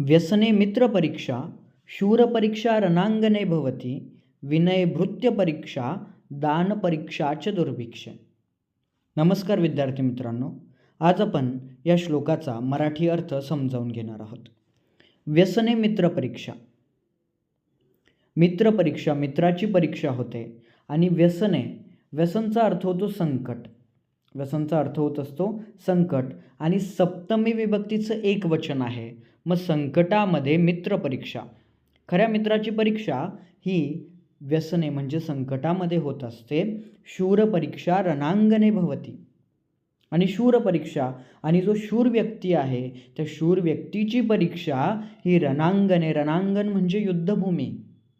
व्यसने मित्रपरीक्षा शूरपरीक्षा रणांगणे भवती विनयभृत्यपरीक्षा दानपरीक्षा च दुर्भिक्ष। नमस्कार विद्यार्थी मित्रांनो आज आपण या श्लोकाचा मराठी अर्थ समजावून घेणार आहोत. व्यसने मित्रपरीक्षा मित्रपरीक्षा मित्राची परीक्षा होते आणि व्यसने व्यसनचा अर्थ होतो संकट. व्यसनचा अर्थ होत असतो संकट आणि सप्तमी विभक्तीचं एक वचन आहे मग संकटामध्ये मित्रपरीक्षा खऱ्या मित्राची परीक्षा ही व्यसने म्हणजे संकटामध्ये होत असते. शूरपरीक्षा रणांगणे भवती. आणि शूर परीक्षा आणि जो शूर व्यक्ती आहे त्या शूर व्यक्तीची परीक्षा ही रणांगणे. रणांगण म्हणजे युद्धभूमी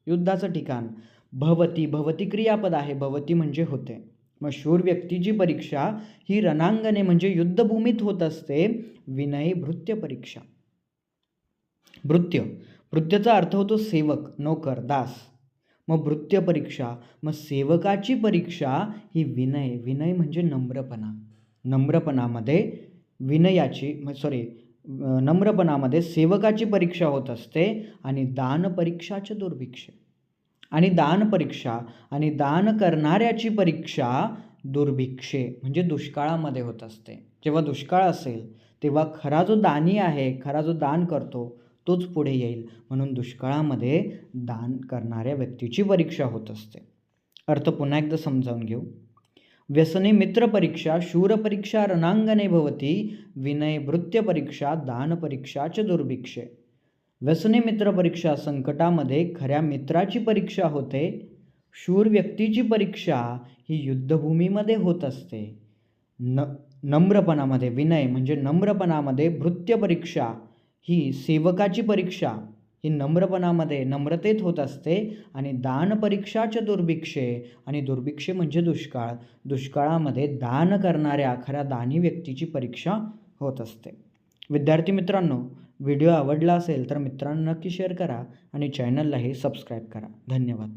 युद्धाचं ठिकाण. भवती भवती क्रियापद आहे भवती म्हणजे होते. मग शूर व्यक्तीची परीक्षा ही रणांगणे म्हणजे युद्धभूमीत होत असते. विनयी भृत्य परीक्षा. भृत्य भृत्यचा अर्थ होतो सेवक नोकर दास. मग भृत्य परीक्षा मग सेवकाची परीक्षा ही विनय. विनय म्हणजे नम्रपणा. नम्रपणामध्ये विनयाची सॉरी नम्रपणामध्ये सेवकाची परीक्षा होत असते आणि दान परीक्षाचे दुर्भिक्ष. आणि दान परीक्षा आणि दान करणाऱ्याची परीक्षा दुर्भिक्षे म्हणजे दुष्काळामध्ये होत असते. जेव्हा दुष्काळ असेल तेव्हा खरा जो दानी आहे खरा जो दान करतो तोच पुढे येईल. म्हणून दुष्काळामध्ये दान करणाऱ्या व्यक्तीची परीक्षा होत असते. अर्थ पुन्हा एकदा समजावून घेऊ. व्यसने मित्रपरीक्षा शूरपरीक्षा रणांगणे भवती विनय भृत्यपरीक्षा दानपरीक्षा च दुर्भिक्षे. व्यसने मित्रपरीक्षा संकटामध्ये खऱ्या मित्राची परीक्षा होते. शूर व्यक्तीची परीक्षा ही युद्धभूमीमध्ये होत असते. न नम्रपणामध्ये विनय म्हणजे नम्रपणामध्ये भृत्य परीक्षा ही सेवकाची परीक्षा ही नम्रपणामध्ये नम्रतेत होत असते आणि दान परीक्षाच्या दुर्भिक्षे आणि दुर्भिक्षे म्हणजे दुष्काळ. दुष्काळामध्ये दान करणाऱ्या खऱ्या दानी व्यक्तीची परीक्षा होत असते. विद्यार्थी मित्रांनो व्हिडिओ आवडला असेल तर मित्रांनो नक्की शेअर करा आणि चॅनललाही सबस्क्राईब करा. धन्यवाद.